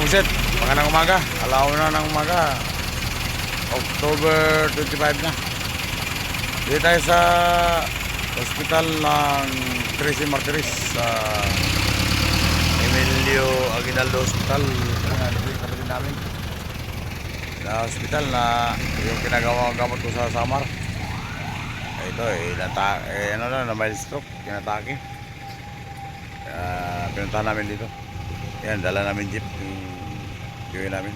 Buset, magandang umaga. Alauna ng umaga. October 25 na. Dito tayo sa hospital ng Tracy Martires sa Emilio Aguinaldo Hospital. Ayan, Ito yung kapatid namin. Na hospital na yung kinagawa gamot ko sa Samar. Ito eh, nata eh ano na, na mild stroke, kinatake. Kaya pinuntahan namin dito. Yan, dala namin jeep. Yung tiyoy namin.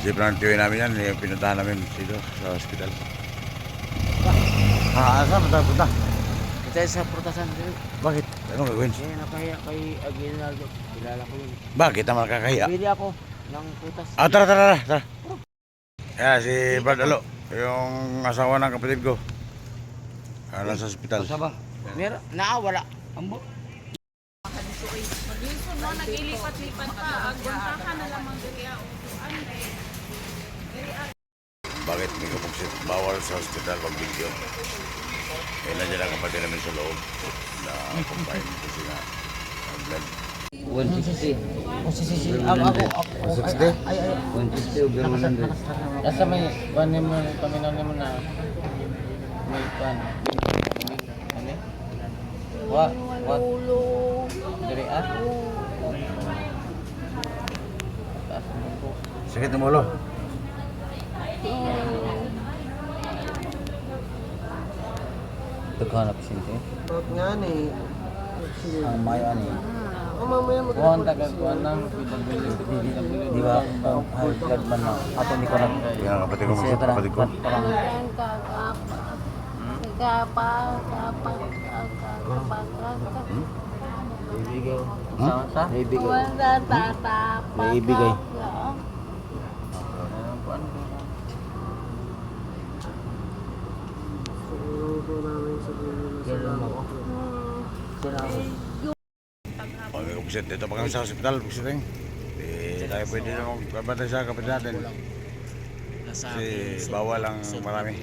Jeep ng tiyoy namin yan. Yung pinuntahan namin dito sa hospital. Ah, saan punta? Punta? Kita sa prutasan din. Bakit? Anong gagawin? Eh, nakaya kay Aguinaldo. Kilala ko yun. Bakit naman kakahiya? Pili ako ng prutas. Ah, tara, tara, tara. tara. Yan, si Brad Alo. Yung asawa ng kapatid ko. Ah, nasa hospital. ba? Meron. Naawala. Ambo. Mo, nag-ilipat-lipat pa. Agwanta ka na lamang diri ang upuan. Bakit may kapagsit? Bawal sa hospital pag video. Eh, nandiyan ang kapatid namin sa loob na combine kasi nga ang blood. 160. Oh, si, si, si. Ako, ako, ako. 160? Ay, ay, ay. 160 over 100. Nasa may, paano mo, paminan mo na, may pan. Ano? Wa, wa. Dari ah. Sakit ng ulo. Taghanap sinte. Tot nga ni. Ang mayo ani. O mamaya mag- Kuha ang tagakuan ng Di ba? Ang high blood man na. Ato ni ko lang. Yan kapatid ko. Sige, tara. Kapatid ko. Parang kapa. ibigay. Hmm? Sa? Ibigay. Wala tatapa. May ibigay. Kapagsit, dito pa kami sa hospital. Kapagsiting. Eh, tayo pwede na magkabantay sa kapatid natin. Kasi bawal ang marami.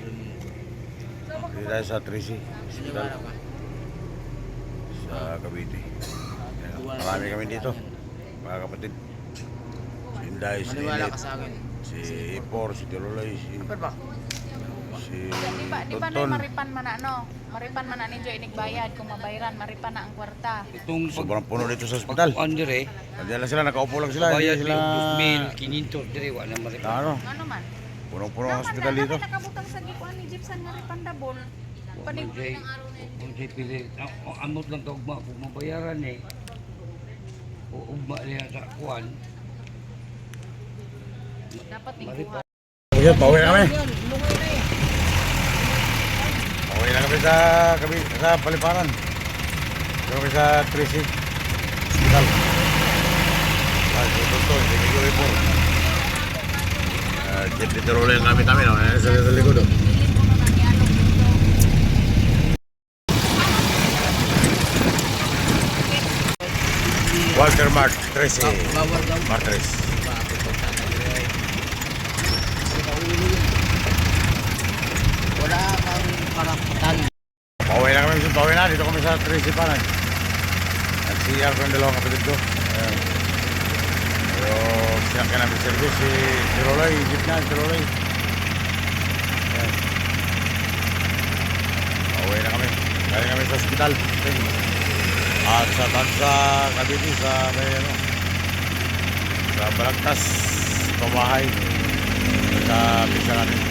Dito tayo sa Tracy Hospital. Sa Cavite. Marami kami dito. Mga kapatid. Si Inday, si Lilit, si Ipor, si Tiruloy, si, Kapal ba? Si Di ba, di ba na Tonton. maripan man na, ano? Maripan man na ninyo inig-bayad. Kung mabayaran, maripan na ang kwarta. Itong Sobrang puno dito sa hospital. pag dire, Nandiyan lang sila, nakaupo lang sila. Hindi bayad sila... yung 2,500 dire, wala naman rin. Na ano, Ano man? punong-puno ang na, dito. naman nakabutang sa gikuan ni Gypsum nga ripan dabol. Panig, Kung say pili, ang ang amot lang ka ugma, kung mabayaran eh, o ugma niya sa kuwan, dapat ikuha. Sige, pauwi na kami. Pauwi na kami sa, kami, sa Paliparan. Dito kami sa Tracy Hospital. Ah, si Tonton, si Miguel Ipor. Uh, Jeep dito rin ang gamit namin. Oh. Ayan sa sa likod. Oh. Pili mo na nangyalo dito. Walter Mart, Tracy. Bawal daw. Martres. Wala kang karapatan. Pauwi na. Dito kami sa Tracy Paran. Nag-CR ko yung dalawang kapatid ko. Ayan. Pero sinakyan namin service si si Roloy. Jeep na, si Roloy. Ayan. Na kami. Galing kami sa hospital. At sa Tansa, Cavite, sa may ano, sa Balagtas, Pamahay. Sa pisa namin.